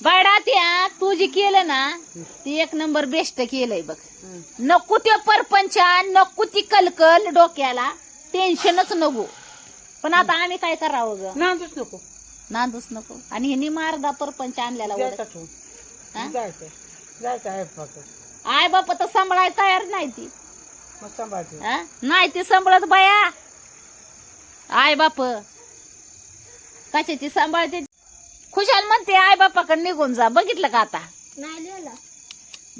बायडा त्या तू जी केलं ना ती एक नंबर बेस्ट केलंय बघ. नको ते परपंचान नको ती कलकल डोक्याला. टेन्शनच नको. पण आता आम्ही काय करावं ग? नांदूच नको. नांदूच नको. आणि ह्यांनी मारदा परपंच आणलेला जायचं वडत. ठेवून. हा? जायचं जायचं आहे फक्त आय बाप. तर सांभाळायला तयार नाही ती. मग सांभाळते. हा? नाही ती सांभाळत बाया. आय बाप. कशाची सांभाळते? खुशाल म्हणते आय बापाकडे निघून जा बघितलं का आता?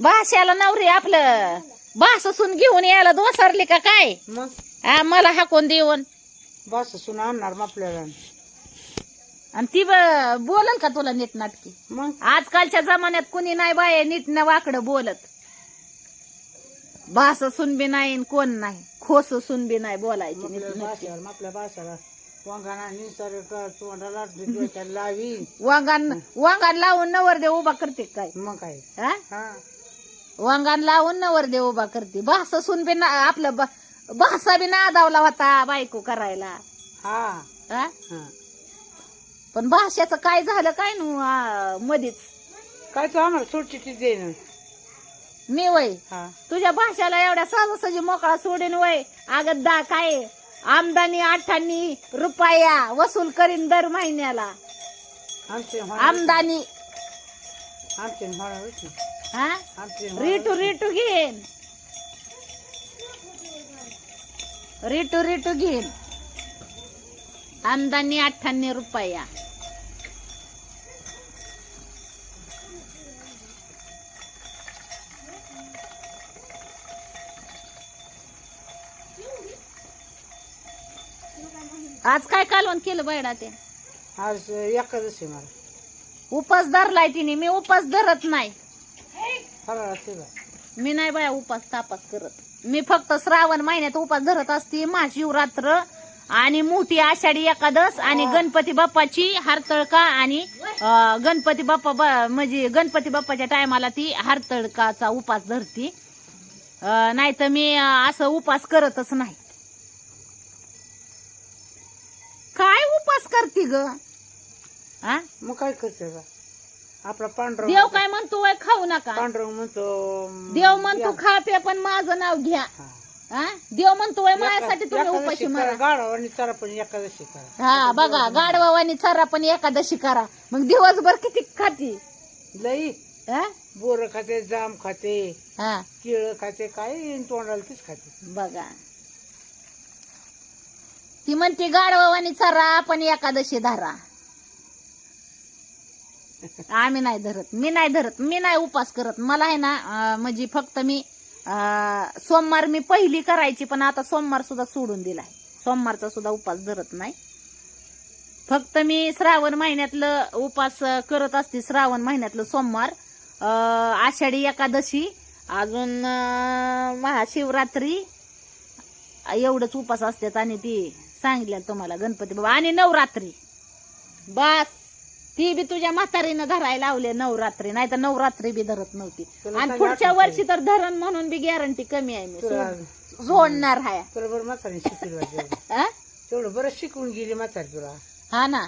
भाषाला नवरी आपलं भासून घेऊन यायला दोसारली का काय? मग? हा मला हाकून देऊन. बस सुना आणणार मग आपल्याला. आणि ती ब- बोलल का तुला नीट नाटकी? मग? आजकालच्या जमान्यात कुणी नाही बाय नीट न वाकडं बोलत. भास सुनबी नाही आणि कोण नाही. खोस सुनबी नाही बोलायची नीट आपल्या. भाषेवर आपल्या भाषेला वांगाना निसर कर तोंडाला डोक्याला लावी. वांगान वांगान लावून नवर देव उभा करते काय? मग काय? हा? हा. वांगान लावून नवर देव उभा करते. भास सुनबी ना आपलं ब- भासा बी नादावला होता बायको करायला. हा. हा? हा. पण भाषाचं काय झालं काय नू आ, मधीच? काय तो आम्हाला सुटची मी वय? हा. तुझ्या भाषाला एवढ्या सहजासहजी मोकळा सोडीन वय? अगं दा काय? आमदानी अठ्ठानी रुपया वसूल करीन दर महिन्याला. आमचे आमदानी. आमचे हा? आमचे रिटू रिटू घेईन. रिटू रिटू घेईन. आमदानी अठ्ठावन्न रुपया. आज काय कालवण केलं बैडा ते? आज एकादशी मला. उपास धरलाय तिने मी उपास धरत नाही. मी नाही बाया उपास तापास करत. मी फक्त श्रावण महिन्यात उपास धरत असते महाशिवरात्र आणि मोठी आषाढी एकादश आणि गणपती बाप्पाची हरतळका आणि अं, गणपती बाप्पा ब- म्हणजे गणपती बाप्पाच्या टायमाला ती हरतळकाचा उपास धरती. नाही तर मी अं, असं उपास करतच नाही. उपास करते ग. हा मग काय करते का आपला पांढरा देव काय म्हणतो वय खाऊ नका. पांढरंग म्हणतो अं, देव म्हणतो. खा पे पण माझं नाव घ्या. हा. हा देव म्हणतो वय माझ्यासाठी तुम्ही उपाशी करा, मारा. गाढव आणि चारा पण एकादशी करा. हा बघा गाडवावानी चारा पण एकादशी करा. मग दिवसभर किती खाती? लई. हा? बोर खाते जाम खाते हा. केळ खाते काय येईन तोंडाला तीच खाते. बघा. ती म्हणते गाडवावानी चारा पण एकादशी धरा. आम्ही नाही धरत मी नाही धरत मी नाही उपास करत. मला आहे ना म्हणजे फक्त मी सोमवार मी पहिली करायची पण आता सोमवार सुद्धा सोडून दिलाय. सोमवारचा सुद्धा उपास धरत नाही. फक्त मी श्रावण महिन्यातलं उपास करत असते श्रावण महिन्यातलं सोमवार. आषाढी एकादशी अजून महाशिवरात्री एवढंच उपास असतात आणि ती सांगितलं तुम्हाला गणपती बाबा आणि नवरात्री. बस ती बी तुझ्या म्हातारीनं धरायला लावले नवरात्री नाही तर नवरात्री बी धरत नव्हती. आणि पुढच्या. वर्षी तर धरण म्हणून बी गॅरंटी कमी आहे मी. सोड- सोडणार हाय. तुला बरं म्हातारी शिकली हा? तेवढं बरं शिकवून गेली म्हातारी तुला. हा ना.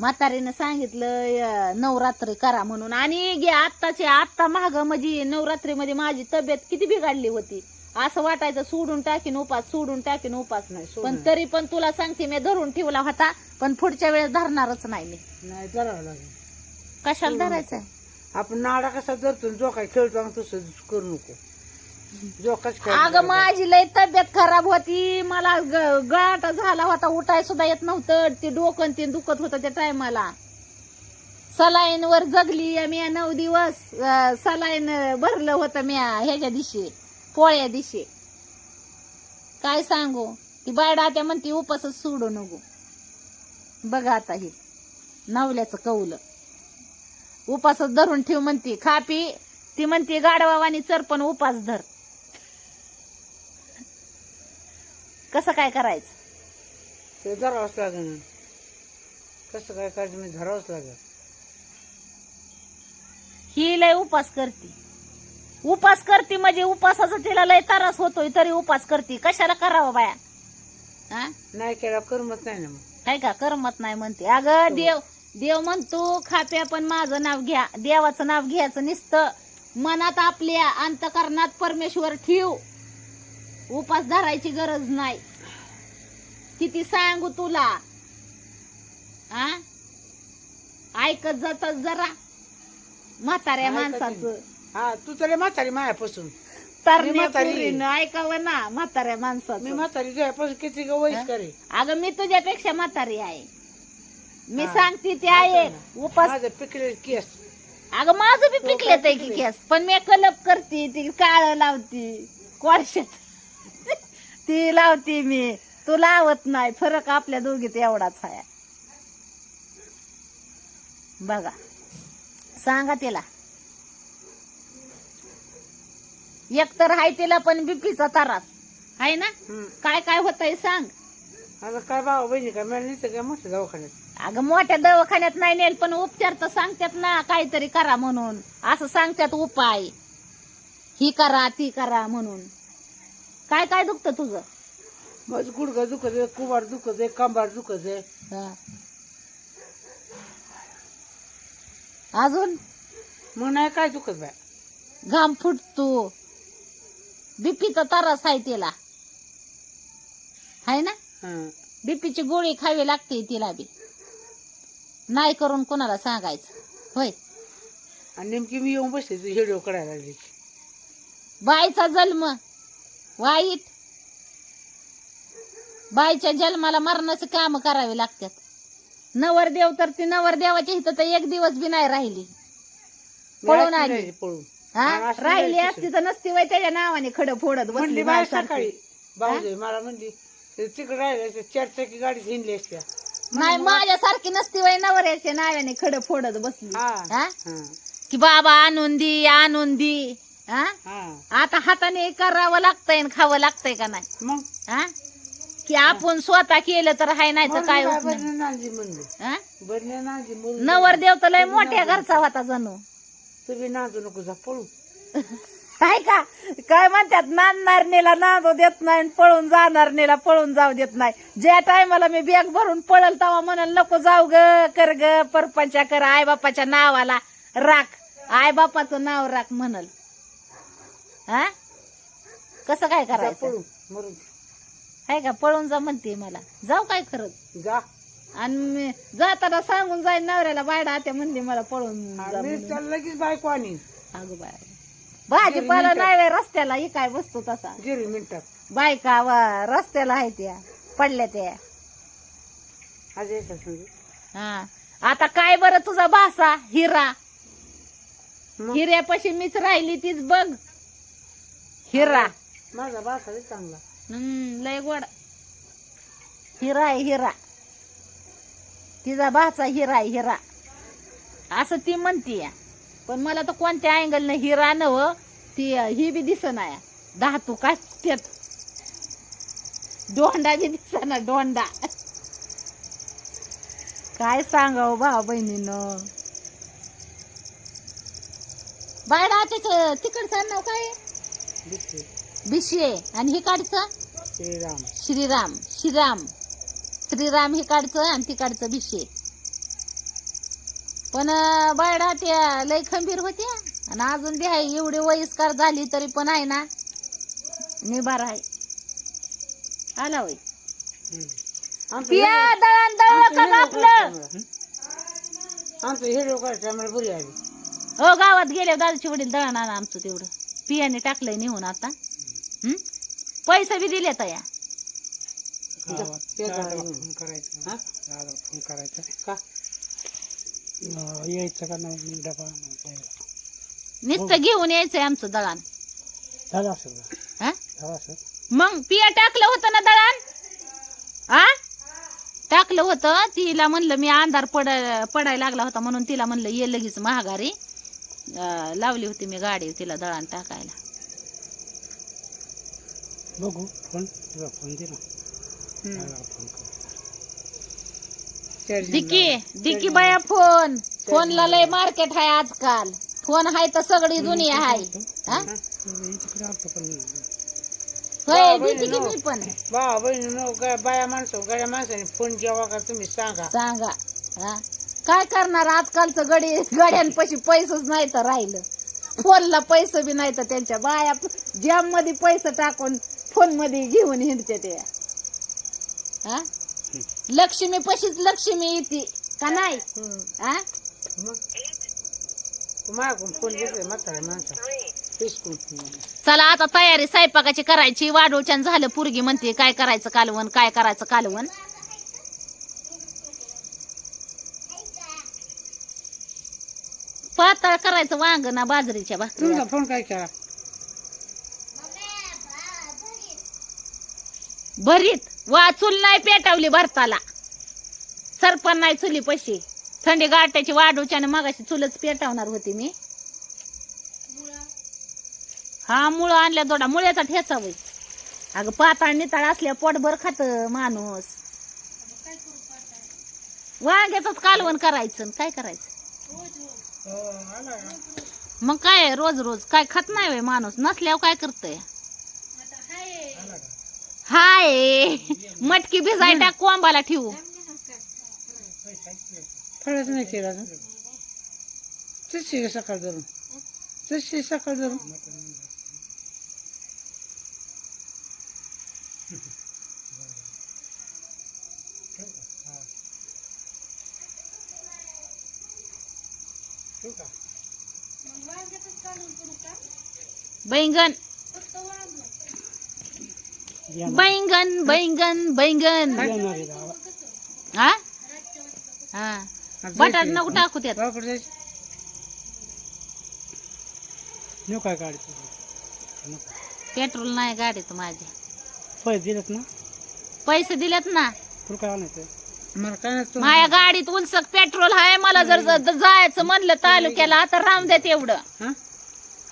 म्हातारीनं सांगितलं अं, नवरात्री करा म्हणून. आणि गे आत्ताचे आत्ता महाग म्हणजे नवरात्रीमध्ये माझी तब्येत किती बिघडली होती. असं वाटायचं सोडून टाकीन उपास सोडून टाकीन उपास नाही. पण. तरी पण तुला सांगते मी धरून ठेवला होता पण पुढच्या वेळेस धरणारच नाही मी. नाही धरावं लागेल. कशाला धरायचंय आपण नाडा कसा धरतो जो काय खेळतो आणि तसं करू नको. जो कस अगं माझी लय तब्येत खराब होती. मला ग- गाठ झाला होता उठाय सुद्धा येत नव्हतं. ते डोकं आणि ते दुखत होतं त्या टायमाला. सलाईन वर जगली मी नऊ दिवस. सलाईन भरलं होतं मी ह्याच्या दिवशी. पोळ्या दिवशी काय सांगू? ती बायडा त्या म्हणते उपासच सोडू नको. बघा आता हे. नवल्याचं कौलं. उपासच धरून ठेव म्हणते खापी. ती म्हणते गाडवावानी चर पण उपास धर. कसं काय करायचं? ते धरावंच लागेल कसं काय करायचं? मी धरावंच लागेल. ही लय उपास करते. उपास करते म्हणजे उपासाचा तिला लय त्रास होतोय तरी उपास करते. कशाला करावं बाया? हा? नाही केला करमत नाही ना मग. काय का? करमत नाही म्हणते. अगं देव देव म्हणतो खाप्या पण माझं नाव घ्या. देवाचं नाव घ्यायचं नुसतं. मनात आपल्या अंतकरणात परमेश्वर ठेव. उपास धरायची गरज नाही. किती सांगू तुला? आ ऐकत जात जरा. म्हाताऱ्या माणसाचं. हा तू तरी म्हातारी मायापासून. तर मी म्हातारी. ऐकावं ना म्हाताऱ्या मी माणसाचं म्हातारी तुझ्यापासून किती ग वयस करे अगं मी तुझ्यापेक्षा म्हातारी आहे. मी हा. सांगते ते आहे. उपास माझं पिकले केस. अगं माझं बी तो पिकले काय की पिकले? केस. पण मी कलप करते ती काळ लावती. कोळशात. ती लावती मी. तू लावत नाही. फरक आपल्या दोघीत एवढाच आहे. बघा. सांगा तिला. एकतर हाय तिला पण बीपीचा त्रास. आहे ना? हम्म. काय काय होतंय सांग. आता काय बाबा बहिणी काय मला काय मोठ्या दवाखान्यात? अगं मोठ्या दवाखान्यात नाही नेल पण उपचार तर सांगतात ना काहीतरी करा म्हणून. असं सांगतात उपाय. ही करा ती करा म्हणून. काय काय दुखतं तुझं? माझं गुडघा दुखत आहे कुबार दुखत आहे कंबार दुखत आहे. हा. अजून? मग नाही काय दुखत बाय. घाम फुटतो. बीपीचा त्रास आहे तिला. आहे ना. बीपीची गोळी खावी लागते तिला बी. नाही करून कोणाला सांगायचं. होय. आणि नेमकी मी येऊन बसले तू व्हिडिओ करायला लागली बाईचा जन्म. वाईट. बाईच्या जन्माला मरणाचे काम करावे लागतात. नवरदेव तर ती नवरदेवाच्या इथं तर एक दिवस बी नाही राहिली. पळून आली. पळून. हा? असं राहिली नाही असती तर नसती वय त्याच्या नावाने खडं फोडत म्हणली बसली बाय बाईसारखी. सकाळी भाऊजाई मला म्हणली तिकडे राहिले चार चाकी गाडीत हिंडली असत्या नाही माझ्यासारखी नसती वय नवऱ्याच्या नावाने खडं फोडत बसली. हा. हा? हा. की बाबा आणून दी आणून दी. हा? हा. आता हाताने करावं लागतंय आणि खावं लागतंय का नाही? मग? हा? की आपण स्वतः केलं तर हाय नाही तर काय होत नाही. बरण्या नांदी म्हणली. हा? बरण्या नांदी म्हणून नवरदेव तर लय मोठ्या घरचा होता जणू. तुम्ही नांदू नको जा पळू. काय का? काय म्हणतात नांदणार नेला नांदू देत नाही पळून जाणार नेला पळून जाऊ देत नाही. ज्या टायमाला मी बॅग भरून पळल तेव्हा म्हणाल नको जाऊ ग कर ग परपंचा कर आई बापाच्या नावाला राख. आई बापाचं नाव राख म्हणल. हा? कसं काय करायचं? पळू मरून. आहे का? पळून जा म्हणते मला. जाऊ काय खरंच? जा. आणि मी जाताना सांगून जाईन नवऱ्याला बायडा आत्या म्हणली मला पळून जा म्हणून. लगेच बायको आणि अगं बाय भाजीपाला नाही रस्त्याला ही काय बसतो तसा? जिरी मिनिटात बायका वा रस्त्याला आहे त्या पडल्या त्या. आज यायचं समजू हा. आता काय बरं तुझा भासा हिरा? मग? हिऱ्यापाशी मीच राहिली तीच बघ. हिरा. माझा बासा लय चांगला. हम्म लय गोड. हिरा आहे हिरा. तिचा भाचा हिरा हिरा. असं ती म्हणतीय पण मला तर कोणत्या अँगलनं हिरा नव ती ही बी दिस नाही धातू काय त्यात डोंडा बी दिसना डोंडा. काय सांगाव भाऊ बहिणीनं? बायडा त्याच तिकडचं नाव काय? बिशे. आणि हे काढचं? श्रीराम. श्रीराम. श्रीराम. श्रीराम हे काढचं आणि ती काढचं भिशे. पण बायडा त्या लय खंबीर होत्या. आणि अजून बी आहे एवढी वयस्कार झाली तरी पण आहे ना. निभार आहे. आला आमचं पिया दळण दळलं का व्हिडिओ आपलं? आमचं बरी आली हो गावात गेले दादाची वडील दळण आणा आमचं तेवढं. पियाने टाकलंय नेऊन आता? पैसे बी दिले या ते झालं. करायचं. हा? फोन करायचं. का? यायचं का नाही? डबा नुसतं घेऊन यायचंय आमचं दळण. झालं असेल का हा? झालं असेल? मग पिया टाकलं होतं ना दळण? आ? टाकलं होतं. तिला म्हणलं मी अंधार पड पडायला लागला होता म्हणून तिला म्हणलं ये लगेच महागारी. अं, लावली होती मी गाडी तिला दळण टाकायला. बघू. फोन तुझा फोन दे ना दिकी. दिकी बाया फोन. फोनला लय मार्केट आहे आजकाल. फोन आहे तर सगळी दुनिया आहे हा? तिकडे आलतो पण होय बाबा, देते की नो. मी पण? बा बहिणी नो गा- बाया माणसं गाड्या माणसाने फोन जेव्हा का तुम्ही सांगा. सांगा. हा? काय करणार? आजकालचं गडी गड्यांपाशी पैसेच नाही तर राहिलं. फोनला पैसे बी नाही तर त्यांच्या बाया जॅममध्ये पैसे टाकून फोनमध्ये घेऊन हिंडते ते. हा? लक्ष्मी पशीच लक्ष्मी येते. का नाही. हा? मागून फोन घेतोय माणसा चला आता तयारी स्वयंपाकाची करायची. वाढवच्यान झालं पुरगी म्हणते काय करायचं कालवण? काय करायचं कालवण? पातळ करायचं वांग ना बाजरीच्या भाकरी. तुमचा फोन काय केला? भरीत. वा चूल नाही पेटवली भरताला. सरपण नाही चुली पशी. थंडी गाठ्याची आणि मगाशी चुलच पेटवणार होती मी. हा मुळं आणल्या जोडा. मुळ्याचा ठेचा वय अगं पाताळ निताळ असल्या पोटभर खात माणूस. वांग्याच कालवण करायचं आणि काय करायचं? मग काय रोज रोज? काय खात नाही माणूस. नसल्यावर काय करतय? हाय. मटकी भिजाय टाक कोंबाला ठेवू. फळच नाही केला अजून. तशी सकाळ धरून? तशी सकाळ धरून. बैंगन. बैंगन बैंगन बैंगन. हा? हा. बटाट नको टाकू त्यात. नेऊ काय गाडी पेट्रोल नाही गाडीत माझ्या पैसे दिलेत ना? पैसे दिलेत ना. तुला काय आणायचं मला काय नाही तो- माझ्या गाडीत उलसक पेट्रोल आहे मला जर जर जायचं म्हणलं तालुक्याला तर राहून देत एवढं हा?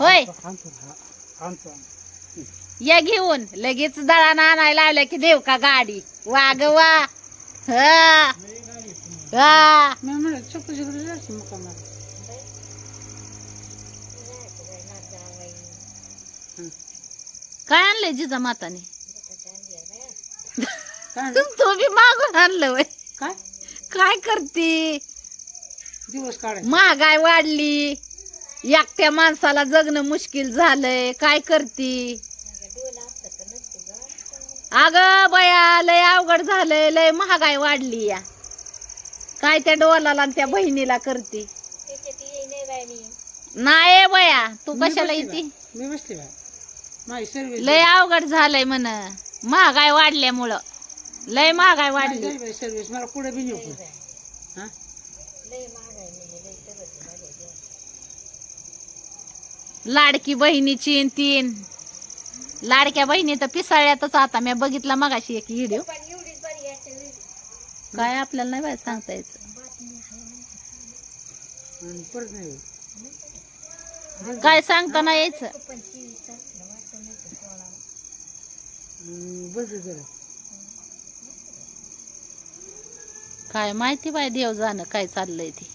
होय. आणतो. या घेऊन लगेच दळानं आणायला लावलं की देव का गाडी? वाग वा. हा. हा. मी म्हणलं काय आणलंय जिजा माताने? तू बी मागून आणलं वय. काय? काय करते? दिवस काढायचे. महागाई वाढली. एकट्या माणसाला जगणं मुश्किल झालंय. काय करती? अग बया लय अवघड झालंय लय महागाई वाढली या. काय त्या डोलाला आणि त्या बहिणीला करते? नाही बया तू कशाला येते. मी माझी सर्विस लय अवघड झालंय म्हण. महागाई वाढल्यामुळं. लय महागाई वाढली. सर्विस मला पुढे बी नको हा? लाडकी बहिणीची तीन. लाडक्या बहिणी तर पिसाळ्यातच आता. मी बघितला मगाशी एक व्हिडिओ काय आपल्याला नाही बाय सांगता यायचं. काय सांगता नाही यायचं? काय माहिती बाय देव जाणं काय चाललंय ते.